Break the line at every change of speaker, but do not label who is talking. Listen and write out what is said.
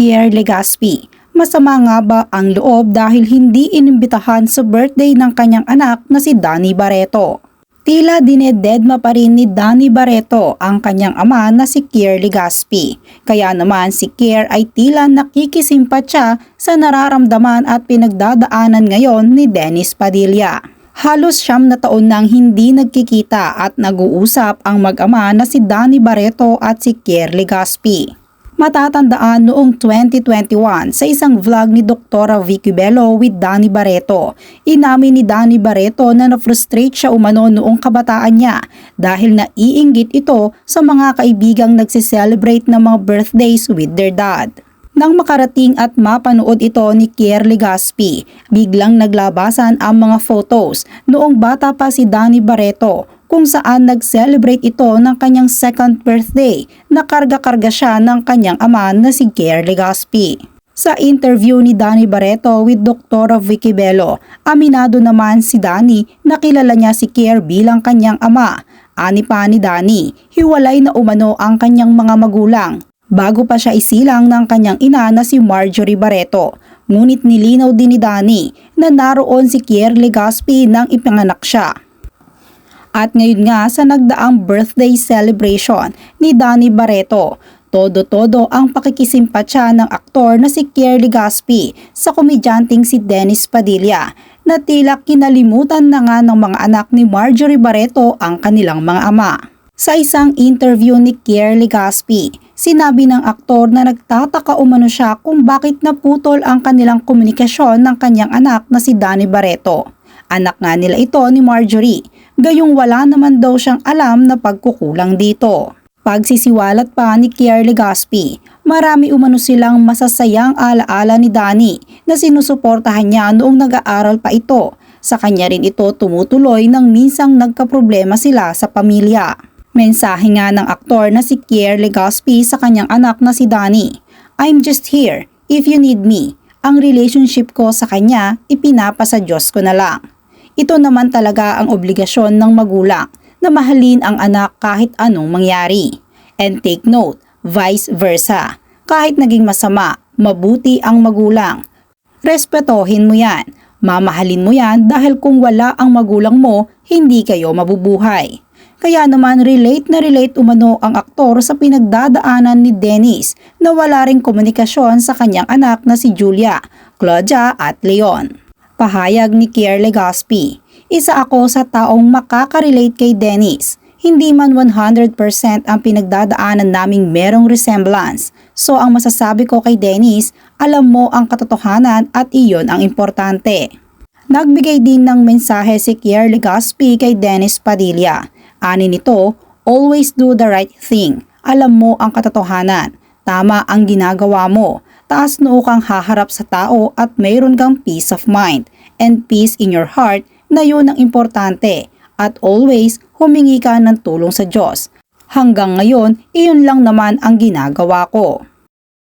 Kier Legaspi. Masama nga ba ang loob dahil hindi inimbitahan sa birthday ng kanyang anak na si Danny Barreto? Tila dinededma pa rin ni Danny Barreto ang kanyang ama na si Kier Legaspi. Kaya naman si Kier ay tila nakikisimpatya sa nararamdaman at pinagdadaanan ngayon ni Dennis Padilla. Halos siyam na taon nang hindi nagkikita at nag-uusap ang mag-ama na si Danny Barreto at si Kier Legaspi. Matatandaan noong 2021 sa isang vlog ni Dr. Vicky Bello with Danny Barreto. Inamin ni Danny Barreto na na-frustrate siya umano noong kabataan niya dahil naiinggit ito sa mga kaibigang nagsiselebrate ng mga birthdays with their dad. Nang makarating at mapanood ito ni Kier Legaspi, biglang naglabasan ang mga photos noong bata pa si Danny Barreto kung saan nag-celebrate ito ng kanyang second birthday na karga-karga siya ng kanyang ama na si Kier Legaspi. Sa interview ni Danny Barreto with Dr. Vicky Bello, aminado naman si Danny na kilala niya si Kier bilang kanyang ama. Ani pa ni Danny, hiwalay na umano ang kanyang mga magulang bago pa siya isilang ng kanyang ina na si Marjorie Barreto. Ngunit nilinaw din ni Danny na naroon si Kier Legaspi nang ipanganak siya. At ngayon nga sa nagdaang birthday celebration ni Danny Barreto, todo-todo ang pakikisimpatya ng aktor na si Kier Legaspi sa komedyanteng si Dennis Padilla na tila kinalimutan na nga ng mga anak ni Marjorie Barreto ang kanilang mga ama. Sa isang interview ni Kier Legaspi, sinabi ng aktor na nagtataka umano siya kung bakit naputol ang kanilang komunikasyon ng kanyang anak na si Danny Barreto. Anak nga nila ito ni Marjorie, gayong wala naman daw siyang alam na pagkukulang dito. Pagsisiwalat pa ni Kier Legaspi, marami umano silang masasayang alaala ni Danny na sinusuportahan niya noong nag-aaral pa ito. Sa kanya rin ito tumutuloy nang minsang nagkaproblema sila sa pamilya. Mensahe nga ng aktor na si Kier Legaspi sa kanyang anak na si Danny, I'm just here if you need me. Ang relationship ko sa kanya, ipinapasa Diyos ko na lang. Ito naman talaga ang obligasyon ng magulang na mahalin ang anak kahit anong mangyari. And take note, vice versa. Kahit naging masama, mabuti ang magulang. Respetohin mo yan. Mamahalin mo yan dahil kung wala ang magulang mo, hindi kayo mabubuhay. Kaya naman relate na relate umano ang aktor sa pinagdadaanan ni Dennis na wala ring komunikasyon sa kanyang anak na si Julia, Claudia at Leon. Pahayag ni Kier Legaspi, isa ako sa taong makaka-relate kay Dennis. Hindi man 100% ang pinagdadaanan naming merong resemblance. So ang masasabi ko kay Dennis, alam mo ang katotohanan at iyon ang importante. Nagbigay din ng mensahe si Kier Legaspi kay Dennis Padilla. Ani nito, always do the right thing. Alam mo ang katotohanan. Tama ang ginagawa mo taas noo kang haharap sa tao at mayroon kang peace of mind and peace in your heart na yun ang importante at always humingi ka ng tulong sa Diyos. Hanggang ngayon, iyon lang naman ang ginagawa ko.